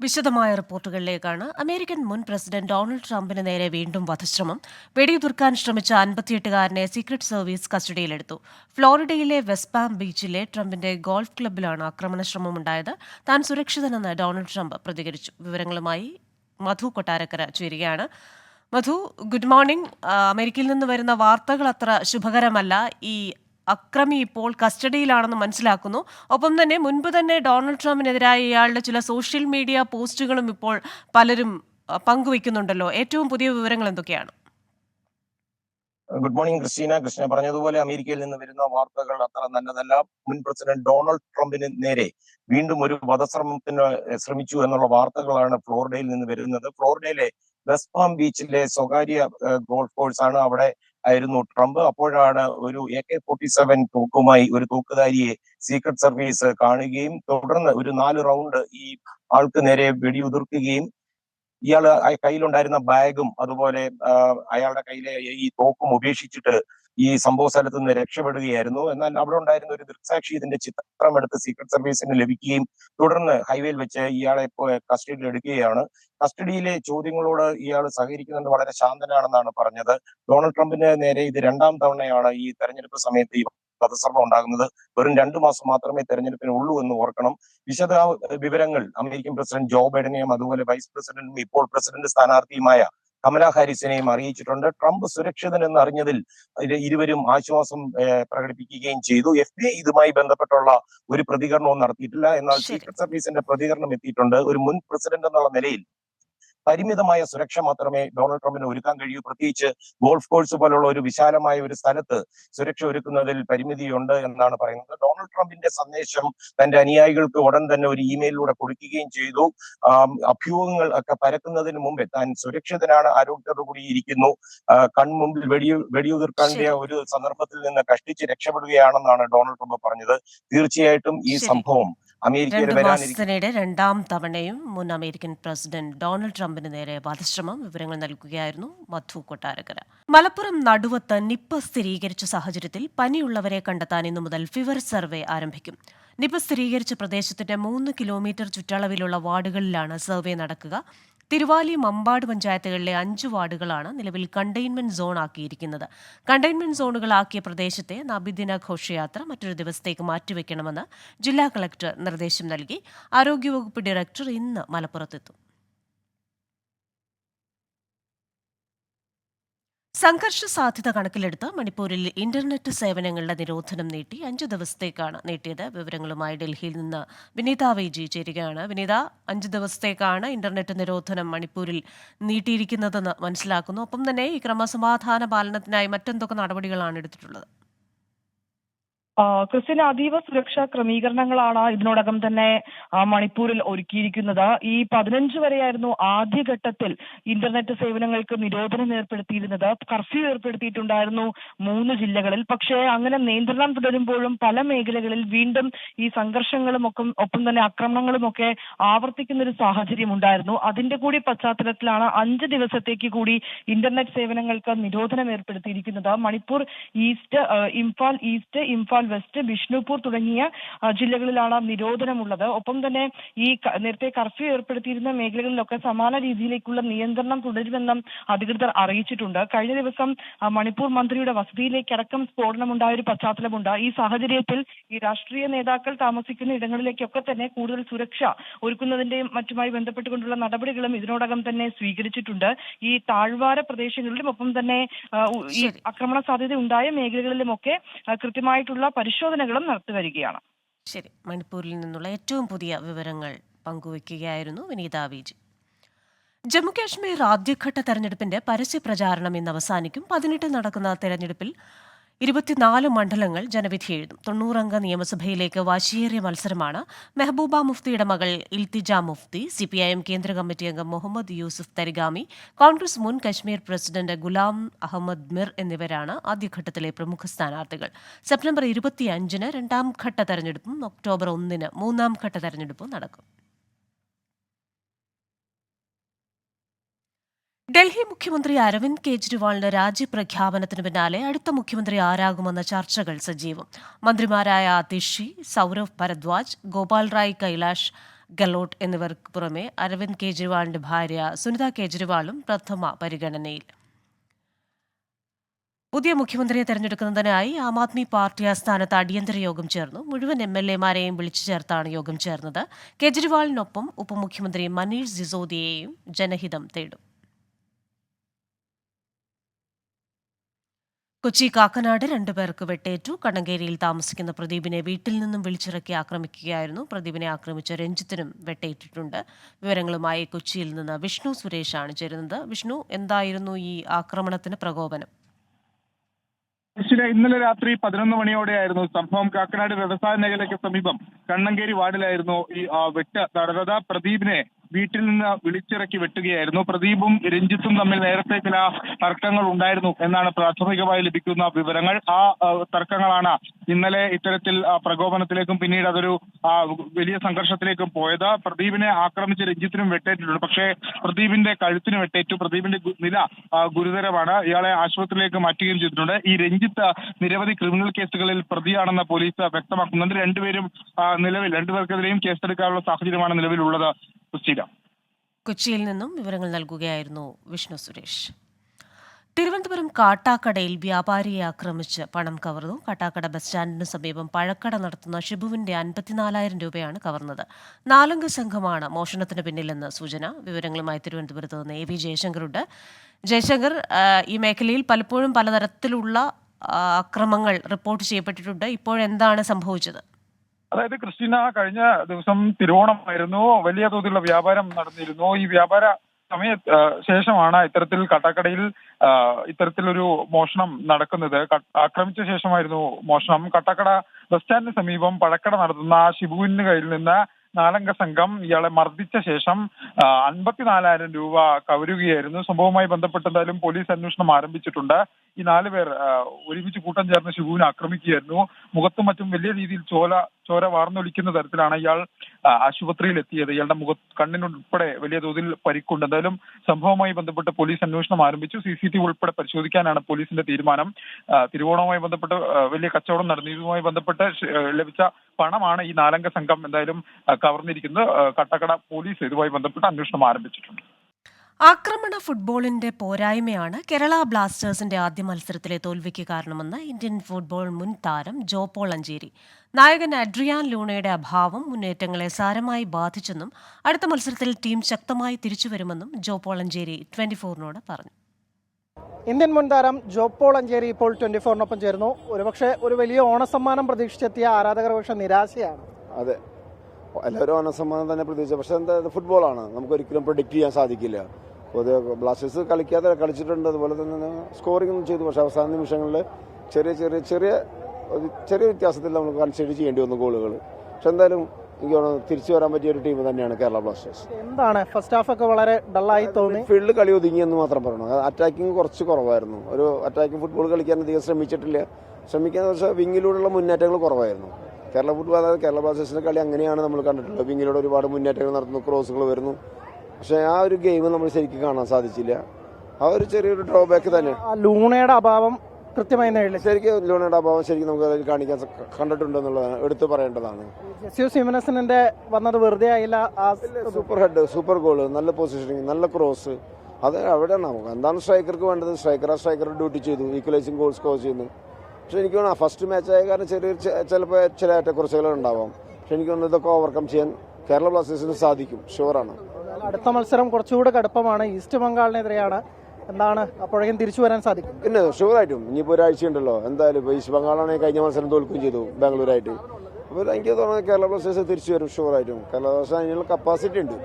വിശദമായ റിപ്പോർട്ടുകളിലേക്കാണ്. അമേരിക്കൻ മുൻ പ്രസിഡന്റ് ഡൊണാൾഡ് ട്രംപിന് നേരെ വീണ്ടും വധശ്രമം. വെടിയുതിർക്കാൻ ശ്രമിച്ച അൻപത്തിയെട്ടുകാരനെ സീക്രട്ട് സർവീസ് കസ്റ്റഡിയിലെടുത്തു. ഫ്ലോറിഡയിലെ വെസ്പാം ബീച്ചിലെ ട്രംപിന്റെ ഗോൾഫ് ക്ലബ്ബിലാണ് ആക്രമണശ്രമം ഉണ്ടായത് താൻ സുരക്ഷിതനെന്ന് ഡൊണാൾഡ് ട്രംപ് പ്രതികരിച്ചു. വിവരങ്ങളുമായി മധു കൊട്ടാരക്കര ചേരുകയാണ്. Madhu good morning. അമേരിക്കയിൽ നിന്ന് വരുന്ന വാർത്തകൾ അത്ര ശുഭകരമല്ല. ഈ അക്രമി ഇപ്പോൾ കസ്റ്റഡിയിലാണെന്ന് മനസ്സിലാക്കുന്നു. ഒപ്പം തന്നെ മുൻപ് തന്നെ ഡൊണാൾഡ് ട്രംപിനെതിരായ ഇയാളുടെ ചില സോഷ്യൽ മീഡിയ പോസ്റ്റുകളും ഇപ്പോൾ പലരും പങ്കുവയ്ക്കുന്നുണ്ടല്ലോ. ഏറ്റവും പുതിയ വിവരങ്ങൾ എന്തൊക്കെയാണ്? Good morning Christina. കൃഷ്ണ പറഞ്ഞതുപോലെ അമേരിക്കയിൽ നിന്ന് വരുന്ന വാർത്തകൾ അത്ര നല്ലതല്ല. മുൻ പ്രസിഡന്റ് ഡൊണാൾഡ് ട്രംപിന് നേരെ വീണ്ടും ഒരു വധശ്രമത്തിന് ശ്രമിച്ചു എന്നുള്ള വാർത്തകളാണ് ഫ്ലോറിഡയിൽ നിന്ന് വരുന്നത്. ഫ്ലോറിഡയിലെ വെസ്റ്റ് പാം ബീച്ചിലെ സ്വകാര്യ ഗോൾഫ് കോഴ്സ് ആണ് അവിടെ ആയിരുന്നു ട്രംപ്. അപ്പോഴാണ് ഒരു എ കെ ഫോർട്ടി സെവൻ തൂക്കുമായി ഒരു തൂക്കുധാരിയെ സീക്രട്ട് സർവീസ് കാണുകയും തുടർന്ന് ഒരു നാല് റൗണ്ട് ഈ ആൾക്ക് നേരെ വെടിയുതിർക്കുകയും ഇയാൾ ആ കയ്യിലുണ്ടായിരുന്ന ബാഗും അതുപോലെ അയാളുടെ കയ്യിലെ ഈ തോക്കും ഉപേക്ഷിച്ചിട്ട് ഈ സംഭവ സ്ഥലത്ത് നിന്ന് രക്ഷപ്പെടുകയായിരുന്നു. എന്നാൽ അവിടെ ഉണ്ടായിരുന്ന ഒരു ദൃക്സാക്ഷി ഇതിന്റെ ചിത്രം എടുത്ത് സീക്രട്ട് സർവീസിന് ലഭിക്കുകയും തുടർന്ന് ഹൈവേയിൽ വെച്ച് ഇയാളെ കസ്റ്റഡിയിൽ എടുക്കുകയാണ്. കസ്റ്റഡിയിലെ ചോദ്യങ്ങളോട് ഇയാൾ സഹകരിക്കുന്നുണ്ട് വളരെ ശാന്തനാണെന്നാണ് പറഞ്ഞത്. ഡൊണാൾഡ് ട്രംപിന് നേരെ ഇത് രണ്ടാം തവണയാണ് ഈ തെരഞ്ഞെടുപ്പ് സമയത്ത് വധശ്രമം ഉണ്ടാകുന്നത് വെറും രണ്ടു മാസം മാത്രമേ തെരഞ്ഞെടുപ്പിന് ഉള്ളൂ എന്ന് ഓർക്കണം. വിശദ വിവരങ്ങൾ അമേരിക്കൻ പ്രസിഡന്റ് ജോ ബൈഡനെയും അതുപോലെ വൈസ് പ്രസിഡന്റും ഇപ്പോൾ പ്രസിഡന്റ് സ്ഥാനാർത്ഥിയുമായ കമല ഹാരിസിനെയും അറിയിച്ചിട്ടുണ്ട്. ട്രംപ് സുരക്ഷിതൻ എന്ന് അറിഞ്ഞതിൽ ഇരുവരും ആശ്വാസം പ്രകടിപ്പിക്കുകയും ചെയ്തു. എഫ് ബി ഐ ഇതുമായി ബന്ധപ്പെട്ടുള്ള ഒരു പ്രതികരണവും നടത്തിയിട്ടില്ല. എന്നാൽ. സീക്രട്ട് സർവീസിന്റെ പ്രതികരണം എത്തിയിട്ടുണ്ട്. ഒരു മുൻ പ്രസിഡന്റ് എന്നുള്ള നിലയിൽ പരിമിതമായ സുരക്ഷ മാത്രമേ ഡൊണാൾഡ് ട്രംപിന് ഒരുക്കാൻ കഴിയൂ. പ്രത്യേകിച്ച് ഗോൾഫ് കോഴ്സ് പോലുള്ള ഒരു വിശാലമായ ഒരു സ്ഥലത്ത് സുരക്ഷ ഒരുക്കുന്നതിൽ പരിമിതിയുണ്ട് എന്നാണ് പറയുന്നത്. ഡൊണാൾഡ് ട്രംപിന്റെ സന്ദേശം തന്റെ അനുയായികൾക്ക് ഉടൻ തന്നെ ഒരു ഇമെയിലിലൂടെ കൊടുക്കുകയും ചെയ്തു. അഭ്യൂഹങ്ങൾ ഒക്കെ പരക്കുന്നതിന് മുമ്പേ താൻ സുരക്ഷിതനാണ് ആരോഗ്യത്തോടു കൂടി ഇരിക്കുന്നു. കൺമുമ്പിൽ വെടിയു വെടിയുതിർക്കേണ്ട ശരി. ഒരു സന്ദർഭത്തിൽ നിന്ന് കഷ്ടിച്ച് രക്ഷപ്പെടുകയാണെന്നാണ് ഡൊണാൾഡ് ട്രംപ് പറഞ്ഞത്. തീർച്ചയായിട്ടും ഈ സംഭവം അമേരിക്കയിൽ രണ്ട് വരാനിരിക്കുന്ന രണ്ടാം തവണയും മുൻ അമേരിക്കൻ പ്രസിഡന്റ് ഡൊണാൾഡ് ട്രംപിന് നേരെ വധശ്രമം വിവരങ്ങൾ നൽകുകയായിരുന്നു മധു കൊട്ടാരക്കര. മലപ്പുറം നടുവത്ത് നിപ്പ സ്ഥിരീകരിച്ച സാഹചര്യത്തിൽ പനിയുള്ളവരെ കണ്ടെത്താൻ ഇന്നു മുതൽ ഫിവർ സർവേ ആരംഭിക്കും. നിപ സ്ഥിരീകരിച്ച പ്രദേശത്തിന്റെ മൂന്ന് കിലോമീറ്റർ ചുറ്റളവിലുള്ള വാർഡുകളിലാണ് സർവേ നടക്കുക. തിരുവാലി മമ്പാട് പഞ്ചായത്തുകളിലെ അഞ്ച് വാർഡുകളാണ് നിലവിൽ കണ്ടെയ്ൻമെന്റ് സോൺ ആക്കിയിരിക്കുന്നത്. കണ്ടെയ്ൻമെന്റ് സോണുകളാക്കിയ പ്രദേശത്തെ നബിദിന ഘോഷയാത്ര മറ്റൊരു ദിവസത്തേക്ക് മാറ്റിവെക്കണമെന്ന് ജില്ലാ കളക്ടർ നിർദ്ദേശം നൽകി. ആരോഗ്യവകുപ്പ് ഡയറക്ടർ ഇന്ന് മലപ്പുറത്തെത്തും. സംഘർഷ സാധ്യത കണക്കിലെടുത്ത് മണിപ്പൂരിൽ ഇന്റർനെറ്റ് സേവനങ്ങളുടെ നിരോധനം നീട്ടി അഞ്ച് ദിവസത്തേക്കാണ് നീട്ടിയത്. വിവരങ്ങളുമായി ഡൽഹിയിൽ നിന്ന് വിനീത വൈജി ചേരുകയാണ്. വിനീത അഞ്ച് ദിവസത്തേക്കാണ് ഇന്റർനെറ്റ് നിരോധനം മണിപ്പൂരിൽ നീട്ടിയിരിക്കുന്നതെന്ന് മനസ്സിലാക്കുന്നു. ഒപ്പം തന്നെ ഈ ക്രമസമാധാന പാലനത്തിനായി മറ്റെന്തൊക്കെ നടപടികളാണ് എടുത്തിട്ടുള്ളത്? ക്രിസ്ത്യൻ അതീവ സുരക്ഷാ ക്രമീകരണങ്ങളാണ് ഇതിനോടകം തന്നെ മണിപ്പൂരിൽ ഒരുക്കിയിരിക്കുന്നത്. ഈ പതിനഞ്ച് വരെയായിരുന്നു ആദ്യഘട്ടത്തിൽ ഇന്റർനെറ്റ് സേവനങ്ങൾക്ക് നിരോധനം ഏർപ്പെടുത്തിയിരുന്നത്. കർഫ്യൂ ഏർപ്പെടുത്തിയിട്ടുണ്ടായിരുന്നു മൂന്ന് ജില്ലകളിൽ. പക്ഷേ അങ്ങനെ നിയന്ത്രണം തുടരുമ്പോഴും പല മേഖലകളിൽ വീണ്ടും ഈ സംഘർഷങ്ങളും ഒക്കെ ഒപ്പം തന്നെ ആക്രമണങ്ങളും ഒക്കെ ആവർത്തിക്കുന്ന ഒരു സാഹചര്യം ഉണ്ടായിരുന്നു. അതിന്റെ കൂടി പശ്ചാത്തലത്തിലാണ് അഞ്ച് ദിവസത്തേക്ക് കൂടി ഇന്റർനെറ്റ് സേവനങ്ങൾക്ക് നിരോധനം ഏർപ്പെടുത്തിയിരിക്കുന്നത്. Manipur east Imphal east Imphal west Bishnupur തുടങ്ങിയ ജില്ലകളിലാണ് നിരോധനമുള്ളത്. ഒപ്പം തന്നെ ഈ നേരത്തെ കർഫ്യൂ ഏർപ്പെടുത്തിയിരുന്ന മേഖലകളിലൊക്കെ സമാന രീതിയിലേക്കുള്ള നിയന്ത്രണം തുടരുമെന്നും അധികൃതർ അറിയിച്ചിട്ടുണ്ട്. കഴിഞ്ഞ ദിവസം മണിപ്പൂർ മന്ത്രിയുടെ വസതിയിലേക്ക് വസതിയിലേക്കടക്കം സ്ഫോടനമുണ്ടായ ഒരു പശ്ചാത്തലമുണ്ട്. ഈ സാഹചര്യത്തിൽ ഈ രാഷ്ട്രീയ നേതാക്കൾ താമസിക്കുന്ന ഇടങ്ങളിലേക്കൊക്കെ തന്നെ കൂടുതൽ സുരക്ഷ ഒരുക്കുന്നതിന്റെയും മറ്റുമായി ബന്ധപ്പെട്ടുകൊണ്ടുള്ള നടപടികളും ഇതിനോടകം തന്നെ സ്വീകരിച്ചിട്ടുണ്ട്. ഈ താഴ്വാര പ്രദേശങ്ങളിലും ഒപ്പം തന്നെ ഈ ആക്രമണ സാധ്യത ഉണ്ടായ മേഖലകളിലുമൊക്കെ കൃത്യമായിട്ടുള്ള പരിശോധനകളും നടത്തിവരികയാണ്. ശരി. മണിപ്പൂരിൽ നിന്നുള്ള ഏറ്റവും പുതിയ വിവരങ്ങൾ പങ്കുവയ്ക്കുകയായിരുന്നു വിനീത വിജി. ജമ്മുകാശ്മീർ ആദ്യഘട്ട തെരഞ്ഞെടുപ്പിന്റെ പരസ്യ പ്രചാരണം ഇന്ന് അവസാനിക്കും. പതിനെട്ട് നടക്കുന്ന തെരഞ്ഞെടുപ്പിൽ ഇരുപത്തിനാല് മണ്ഡലങ്ങൾ ജനവിധി എഴുതും. തൊണ്ണൂറംഗ നിയമസഭയിലേക്ക് വാശിയേറിയ മത്സരമാണ് മെഹബൂബ മുഫ്തിയുടെ മകൾ ഇൽത്തിജ മുഫ്തി സിപിഐഎം കേന്ദ്ര കമ്മിറ്റി അംഗം മുഹമ്മദ് യൂസുഫ് തരിഗാമി കോൺഗ്രസ് മുൻ കശ്മീർ പ്രസിഡന്റ് ഗുലാം അഹമ്മദ് മിർ എന്നിവരാണ് ആദ്യഘട്ടത്തിലെ പ്രമുഖ സ്ഥാനാർത്ഥികൾ. സെപ്റ്റംബർ ഇരുപത്തിയഞ്ചിന് രണ്ടാം ഘട്ട തെരഞ്ഞെടുപ്പും ഒക്ടോബർ ഒന്നിന് മൂന്നാം ഘട്ട തെരഞ്ഞെടുപ്പും നടക്കും. ഡൽഹി മുഖ്യമന്ത്രി അരവിന്ദ് കെജ്രിവാളിന്റെ രാജ്യപ്രഖ്യാപനത്തിന് പിന്നാലെ അടുത്ത മുഖ്യമന്ത്രി ആരാകുമെന്ന ചർച്ചകൾ സജീവം. മന്ത്രിമാരായ അതിഷി സൗരവ് ഭരദ്വാജ് ഗോപാൽ റായ് കൈലാഷ് ഗെലോട്ട് എന്നിവർക്ക് പുറമെ അരവിന്ദ് കെജ്രിവാളിന്റെ ഭാര്യ സുനിത കെജ്രിവാളും പ്രഥമ പരിഗണനയിൽ. പുതിയ മുഖ്യമന്ത്രിയെ തെരഞ്ഞെടുക്കുന്നതിനായി ആം ആദ്മി പാർട്ടി ആസ്ഥാനത്ത് അടിയന്തര യോഗം ചേർന്നു. മുഴുവൻ എം എൽ എമാരെയും വിളിച്ചു ചേർത്താണ് യോഗം ചേർന്നത്. കെജ്രിവാളിനൊപ്പം ഉപമുഖ്യമന്ത്രി മനീഷ് സിസോദിയെയും ജനഹിതം തേടും. കൊച്ചി കാക്കനാട് രണ്ടുപേർക്ക് വെട്ടേറ്റു. കണ്ണങ്കേരിയിൽ താമസിക്കുന്ന പ്രദീപിനെ വീട്ടിൽ നിന്നും വിളിച്ചിറക്കി ആക്രമിക്കുകയായിരുന്നു. പ്രദീപിനെ ആക്രമിച്ച രഞ്ജിത്തിനും വെട്ടേറ്റിട്ടുണ്ട്. വിവരങ്ങളുമായി കൊച്ചിയിൽ നിന്ന് വിഷ്ണു സുരേഷ് ആണ് ചേരുന്നത്. വിഷ്ണു എന്തായിരുന്നു ഈ ആക്രമണത്തിന് പ്രകോപനം? ഇന്നലെ രാത്രി പതിനൊന്ന് മണിയോടെയായിരുന്നു സംഭവം. കാക്കനാട് വ്യവസായ മേഖലയ്ക്ക് സമീപം കണ്ണങ്കേരി വാർഡിലായിരുന്നു ഈ വെട്ട. നടന്നത് പ്രദീപിനെ വീട്ടിൽ നിന്ന് വിളിച്ചിറക്കി വെട്ടുകയായിരുന്നു. പ്രദീപും രഞ്ജിത്തും തമ്മിൽ നേരത്തെ ചില തർക്കങ്ങൾ ഉണ്ടായിരുന്നു എന്നാണ് പ്രാഥമികമായി ലഭിക്കുന്ന വിവരങ്ങൾ. ആ തർക്കങ്ങളാണ് ഇന്നലെ ഇത്തരത്തിൽ പ്രകോപനത്തിലേക്കും പിന്നീട് അതൊരു വലിയ സംഘർഷത്തിലേക്കും പോയത്. പ്രദീപിനെ ആക്രമിച്ച് രഞ്ജിത്തിനും വെട്ടേറ്റിട്ടുണ്ട്. പക്ഷേ പ്രദീപിന്റെ കഴുത്തിന് വെട്ടേറ്റു. പ്രദീപിന്റെ നില ഗുരുതരമാണ്. ഇയാളെ ആശുപത്രിയിലേക്ക് മാറ്റുകയും ചെയ്തിട്ടുണ്ട്. ഈ രഞ്ജിത്ത് നിരവധി ക്രിമിനൽ കേസുകളിൽ പ്രതിയാണെന്ന് പോലീസ് വ്യക്തമാക്കുന്നുണ്ട്. രണ്ടുപേരും നിലവിൽ രണ്ടുപേർക്കെതിരെയും കേസെടുക്കാനുള്ള സാഹചര്യമാണ് നിലവിലുള്ളത്. ക്രിസ്റ്റീന കൊച്ചിയിൽ നിന്നും വിവരങ്ങൾ നൽകുകയായിരുന്നു വിഷ്ണു സുരേഷ്. തിരുവനന്തപുരം കാട്ടാക്കടയിൽ വ്യാപാരിയെ ആക്രമിച്ച് പണം കവർന്നു. കാട്ടാക്കട ബസ് സ്റ്റാൻഡിന് സമീപം പഴക്കട നടത്തുന്ന ഷിബുവിന്റെ അൻപത്തിനാലായിരം രൂപയാണ് കവർന്നത്. നാലംഗ സംഘമാണ് മോഷണത്തിന് പിന്നിലെന്ന് സൂചന. വിവരങ്ങളുമായി തിരുവനന്തപുരത്ത് നിന്ന് എ വി ജയശങ്കറുണ്ട്. ജയശങ്കർ ഈ മേഖലയിൽ പലപ്പോഴും പലതരത്തിലുള്ള അക്രമങ്ങൾ റിപ്പോർട്ട് ചെയ്യപ്പെട്ടിട്ടുണ്ട്. ഇപ്പോഴെന്താണ് സംഭവിച്ചത്? അതായത് ക്രിസ്റ്റീന കഴിഞ്ഞ ദിവസം തിരുവോണമായിരുന്നു. വലിയ തോതിലുള്ള വ്യാപാരം നടന്നിരുന്നു. ഈ വ്യാപാര സമയ ശേഷമാണ് ഇത്തരത്തിൽ കട്ടക്കടയിൽ ഇത്തരത്തിലൊരു മോഷണം നടക്കുന്നത്. ആക്രമിച്ച ശേഷമായിരുന്നു മോഷണം. കട്ടക്കട ബസ് സ്റ്റാൻഡിന് സമീപം പഴക്കട നടത്തുന്ന ഷിബുവിന് കയ്യിൽ നിന്ന് നാലംഗ സംഘം ഇയാളെ മർദ്ദിച്ച ശേഷം അൻപത്തിനാലായിരം രൂപ കവരുകയായിരുന്നു. സംഭവവുമായി ബന്ധപ്പെട്ട് എന്തായാലും പോലീസ് അന്വേഷണം ആരംഭിച്ചിട്ടുണ്ട്. ഈ നാല് പേർ ഒരുമിച്ച് കൂട്ടം ചേർന്ന് ഷിബുവിനെ ആക്രമിക്കുകയായിരുന്നു. മുഖത്തും മറ്റും വലിയ രീതിയിൽ ചോല ചോര വാർന്നൊലിക്കുന്ന തരത്തിലാണ് ഇയാൾ ആശുപത്രിയിൽ എത്തിയത് ഇയാളുടെ മുഖ കണ്ണിനുൾപ്പെടെ വലിയ തോതിൽ പരിക്കുണ്ട്. എന്തായാലും സംഭവവുമായി ബന്ധപ്പെട്ട് പോലീസ് അന്വേഷണം ആരംഭിച്ചു. സി സി ടി ഉൾപ്പെടെ പരിശോധിക്കാനാണ് പോലീസിന്റെ തീരുമാനം. തിരുവോണവുമായി ബന്ധപ്പെട്ട് വലിയ കച്ചവടം നടന്നു ഇതുമായി ബന്ധപ്പെട്ട് ലഭിച്ച പണമാണ് ഈ നാലംഗ സംഘം എന്തായാലും കവർന്നിരിക്കുന്നത്. കട്ടക്കട പോലീസ് ഇതുമായി ബന്ധപ്പെട്ട് അന്വേഷണം ആരംഭിച്ചിട്ടുണ്ട്. ആക്രമണ ഫുട്ബോളിന്റെ പോരായ്മയാണ് കേരള ബ്ലാസ്റ്റേഴ്സിന്റെ ആദ്യ മത്സരത്തിലെ തോൽവിക്ക് കാരണമെന്ന് ഇന്ത്യൻ ഫുട്ബോൾ മുൻ താരം ജോ പോൾ അഞ്ചേരി. നായകൻ അഡ്രിയാൻ ലൂണയുടെ അഭാവം മുന്നേറ്റങ്ങളെ സാരമായി ബാധിച്ചെന്നും അടുത്ത മത്സരത്തിൽ ടീം ശക്തമായി തിരിച്ചുവരുമെന്നും ജോ പോൾ അഞ്ചേരി ട്വന്റി ഫോറിനോട് പറഞ്ഞു. ഇന്ത്യൻ മുൻ താരം ജോ പോൾ അഞ്ചേരി ഇപ്പോൾ ട്വന്റി ഫോറിനൊപ്പം ചേർന്നു ഒരുപക്ഷെ ഒരു വലിയ ഓണസമ്മാനം പ്രതീക്ഷിച്ചെത്തിയ ആരാധകർ പക്ഷെ നിരാശയാണ്. അതെ. എല്ലാവരും ഓണസമ്മാനം തന്നെ പ്രതീക്ഷിച്ചു. പക്ഷെ എന്താ ഫുട്ബോളാണ്. നമുക്ക് ഒരിക്കലും പ്രൊഡിക്റ്റ് ചെയ്യാൻ സാധിക്കില്ല. ബ്ലാസ്റ്റേഴ്സ് കളിക്കാതെ കളിച്ചിട്ടുണ്ട്. അതുപോലെ തന്നെ സ്കോറിംഗ് ഒന്നും ചെയ്തു. പക്ഷേ അവസാന നിമിഷങ്ങളിൽ ചെറിയ ചെറിയ ചെറിയ ചെറിയ വ്യത്യാസത്തിൽ നമ്മൾ കൺസിഡർ ചെയ്യേണ്ടി വന്നു ഗോളുകൾ. പക്ഷെ എന്തായാലും എനിക്ക് തിരിച്ചു വരാൻ പറ്റിയ ഒരു ടീം തന്നെയാണ് കേരള ബ്ലാസ്റ്റേഴ്സ്. എന്താണ്? ഫസ്റ്റ് ഹാഫ് ഒക്കെ വളരെ ഡള്ളായി തോന്നി. ഫീൽഡ് കളി ഒതുങ്ങി എന്ന് മാത്രം പറയണം? അറ്റാക്കിംഗ് കുറച്ച് കുറവായിരുന്നു. ഒരു അറ്റാക്കിംഗ് ഫുട്ബോൾ കളിക്കാൻ അധികം ശ്രമിച്ചിട്ടില്ല. ശ്രമിക്കാന്ന് വെച്ചാൽ വിങ്ങിലൂടെയുള്ള മുന്നേറ്റങ്ങൾ കുറവായിരുന്നു. കേരള ഫുട്ബോൾ അതായത് കേരള ബ്ലാസ്റ്റേഴ്സിന്റെ കളി അങ്ങനെയാണ് നമ്മൾ കണ്ടിട്ടുള്ളത്. വിങ്ങിലൂടെ ഒരുപാട് മുന്നേറ്റങ്ങൾ നടത്തുന്നു ക്രോസുകൾ വരുന്നു. പക്ഷേ ആ ഒരു ഗെയിം നമ്മൾ ശരിക്കും കാണാൻ സാധിച്ചില്ല. ആ ഒരു ചെറിയൊരു ഡ്രോബാക്ക് തന്നെ. ലൂണയുടെ അഭാവം കൃത്യമായി നേടില്ല ശരിക്കും ലൂണയുടെ അഭാവം ശരിക്കും നമുക്ക് അതിൽ കാണിക്കാൻ കണ്ടിട്ടുണ്ട് കണ്ടിട്ടുണ്ടെന്നുള്ളതാണ് എടുത്തു പറയേണ്ടതാണ്. സിമനസിന്റെ വന്നത് വെറുതെ ആയില്ല സൂപ്പർ ഹെഡ് സൂപ്പർ ഗോൾ നല്ല പൊസിഷനിങ് നല്ല ക്രോസ് അത് അവിടെ നമുക്ക് എന്താണ് സ്ട്രൈക്കർക്ക് വേണ്ടത്? സ്ട്രൈക്കർ ആ സ്ട്രൈക്കർ ഡ്യൂട്ടി ചെയ്തു ഈക്വലൈസിങ് ഗോൾ സ്കോർ ചെയ്യുന്നു. പക്ഷെ എനിക്ക് തോന്നുന്നു ഫസ്റ്റ് മാച്ച് ആയ കാരണം ചെറിയ ചിലപ്പോൾ ചില ഏറ്റക്കുറച്ചുകൾ ഉണ്ടാവാം. പക്ഷെ എനിക്ക് തോന്നുന്നു ഇതൊക്കെ ഓവർകം ചെയ്യാൻ കേരള ബ്ലാസ്റ്റേഴ്സിന് സാധിക്കും ഷുവറാണ് അടുത്ത മത്സരം കുറച്ചുകൂടെ കടുപ്പമാണ്. ഈസ്റ്റ് ബംഗാളിനെതിരെയാണ്. എന്താണ് അപ്പോഴേക്കും തിരിച്ചു വരാൻ സാധിക്കും. പിന്നെ ഷുവറായിട്ടും ഇനിയിപ്പോൾ ഒരാഴ്ച ഉണ്ടല്ലോ എന്തായാലും ഇപ്പോൾ ഈസ്റ്റ് ബംഗാളാണെങ്കിൽ കഴിഞ്ഞ മത്സരം തോൽക്കുകയും ചെയ്തു ബാംഗ്ലൂരായിട്ട്. അപ്പോൾ എനിക്ക് തോന്നുന്നത് കേരള ബ്ലാസ്റ്റേഴ്സ് തിരിച്ചു വരും ഷുവറായിട്ടും. കേരള ബ്ലാസ്റ്റേഴ്സ് അതിനുള്ള കപ്പാസിറ്റി ഉണ്ട്.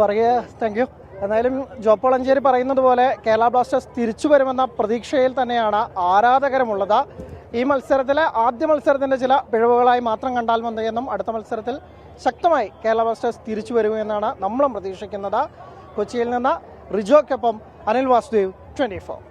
പറയുക താങ്ക് യു എന്തായാലും ജോപ്പോളഞ്ചേരി പറയുന്നത് പോലെ കേരള ബ്ലാസ്റ്റേഴ്സ് തിരിച്ചു വരുമെന്ന പ്രതീക്ഷയിൽ തന്നെയാണ് ആരാധകരമുള്ളത്. ഈ മത്സരത്തിലെ ആദ്യ മത്സരത്തിന്റെ ചില പിഴവുകളായി മാത്രം കണ്ടാൽ മതിയെന്നും എന്നും അടുത്ത മത്സരത്തിൽ ശക്തമായി കേരള ബ്ലാസ്റ്റേഴ്സ് തിരിച്ചു വരുമെന്നാണ് നമ്മളും പ്രതീക്ഷിക്കുന്നത്. കൊച്ചിയിൽ നിന്ന് റിജോയ്ക്കൊപ്പം അനിൽ വാസുദേവ് ട്വന്റി ഫോർ.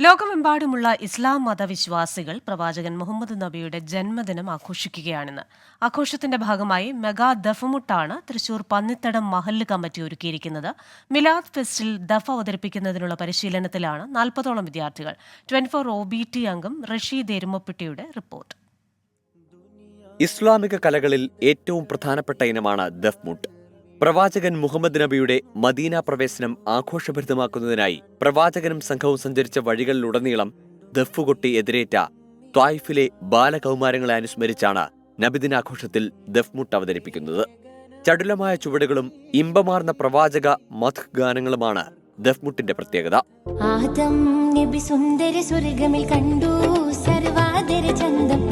ലോകമെമ്പാടുമുള്ള ഇസ്ലാം മതവിശ്വാസികൾ പ്രവാചകൻ മുഹമ്മദ് നബിയുടെ ജന്മദിനം ആഘോഷിക്കുകയാണെന്ന്. ആഘോഷത്തിന്റെ ഭാഗമായി മെഗാ ദഫമുട്ടാണ് തൃശൂർ പന്നിത്തടം മഹല്ല് കമ്മിറ്റി ഒരുക്കിയിരിക്കുന്നത്. മിലാദ് ഫെസ്റ്റിൽ ദഫ അവതരിപ്പിക്കുന്നതിനുള്ള പരിശീലനത്തിലാണ് നാൽപ്പതോളം വിദ്യാർത്ഥികൾ. Twenty four O B T അംഗം റഷീദ് എരുമപ്പെട്ടിയുടെ റിപ്പോർട്ട്. ഇസ്ലാമിക കലകളിൽ ഏറ്റവും പ്രധാനപ്പെട്ട ഇനമാണ് ദഫ്മുട്ട്. പ്രവാചകൻ മുഹമ്മദ് നബിയുടെ മദീന പ്രവേശനം ആഘോഷഭരിതമാക്കുന്നതിനായി പ്രവാചകനും സംഘവും സഞ്ചരിച്ച വഴികളിലുടനീളം ദഫ്ഫുകൊട്ടി എതിരേറ്റ ത്വായിഫിലെ ബാലകൗമാരങ്ങളെ അനുസ്മരിച്ചാണ് നബിദിനാഘോഷത്തിൽ ദഫ്മുട്ട് അവതരിപ്പിക്കുന്നത്. ചടുലമായ ചുവടുകളും ഇമ്പമാർന്ന പ്രവാചക മധ് ഗാനങ്ങളുമാണ് ദഫ്മുട്ടിന്റെ പ്രത്യേകത. ആദം നബി സുന്ദര സ്വർഗമിൽ കണ്ടു സർവാദര ചന്തം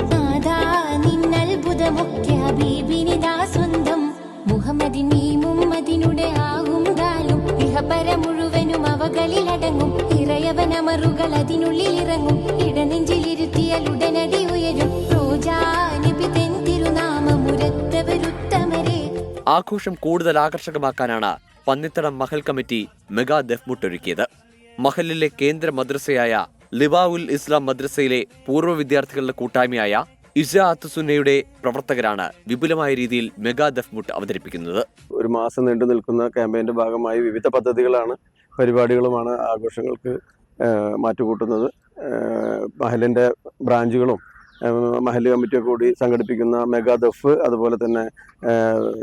അതിനുള്ളിൽ ഇറങ്ങും. ഇടനെഞ്ചിലിരുത്തിയാൽ ഉടനടി ഉയരും. റോജാ നബി തെൻ തിരുനാമമുരത്തവരുത്തമരേ. ആഘോഷം കൂടുതൽ ആകർഷകമാക്കാനാണ് പന്നിത്തടം മഹൽ കമ്മിറ്റി മെഗാ ദഫ്മുട്ട് ഒരുക്കിയത്. മഹലിലെ കേന്ദ്ര മദ്രസയായ ലിബാവുൽ ഇസ്ലാം മദ്രസയിലെ പൂർവ വിദ്യാർത്ഥികളുടെ കൂട്ടായ്മയായ ഇജാഅത്ത് സുന്നയുടെ പ്രവർത്തകരാണ് വിപുലമായ രീതിയിൽ മെഗാ ദഫ്മുട്ട് അവതരിപ്പിക്കുന്നത്. ഒരു മാസം നീണ്ടു നിൽക്കുന്ന ക്യാമ്പയിന്റെ ഭാഗമായി വിവിധ പദ്ധതികളാണ് പരിപാടികളുമാണ് ആഘോഷങ്ങൾക്ക് മാറ്റുകൂട്ടുന്നത്. മഹലിന്റെ ബ്രാഞ്ചുകളും മഹൽ കമ്മിറ്റിയൊക്കെ കൂടി സംഘടിപ്പിക്കുന്ന മെഗാ ദഫ് അതുപോലെ തന്നെ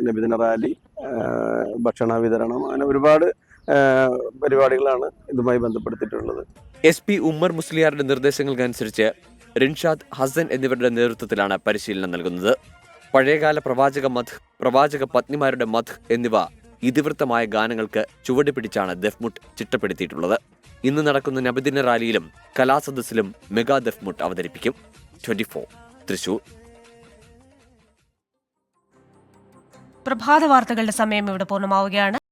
നബിദിന റാലി ഭക്ഷണ വിതരണം അങ്ങനെ ഒരുപാട് പരിപാടികളാണ് ഇതുമായി ബന്ധപ്പെടുത്തിയിട്ടുള്ളത്. എസ് പി ഉമ്മർ മുസ്ലിയാറുടെ നിർദ്ദേശങ്ങൾക്കനുസരിച്ച് റിൻഷാദ് ഹസൻ എന്നിവരുടെ നേതൃത്വത്തിലാണ് പരിശീലനം നൽകുന്നത്. പഴയകാല പ്രവാചക മധ് പ്രവാചക പത്നിമാരുടെ മധ് എന്നിവ ഇതിവൃത്തമായ ഗാനങ്ങൾക്ക് ചുവട് പിടിച്ചാണ് ദഫ്മുട്ട് ചിട്ടപ്പെടുത്തിയിട്ടുള്ളത്. ഇന്ന് നടക്കുന്ന നബിദിന റാലിയിലും കലാസദസ്സിലും മെഗാ ദഫ്മുട്ട് അവതരിപ്പിക്കും. Twenty four. തൃശൂർ. പ്രഭാത വാർത്തകളുടെ സമയം ഇവിടെ പൂർണമാവുകയാണ്.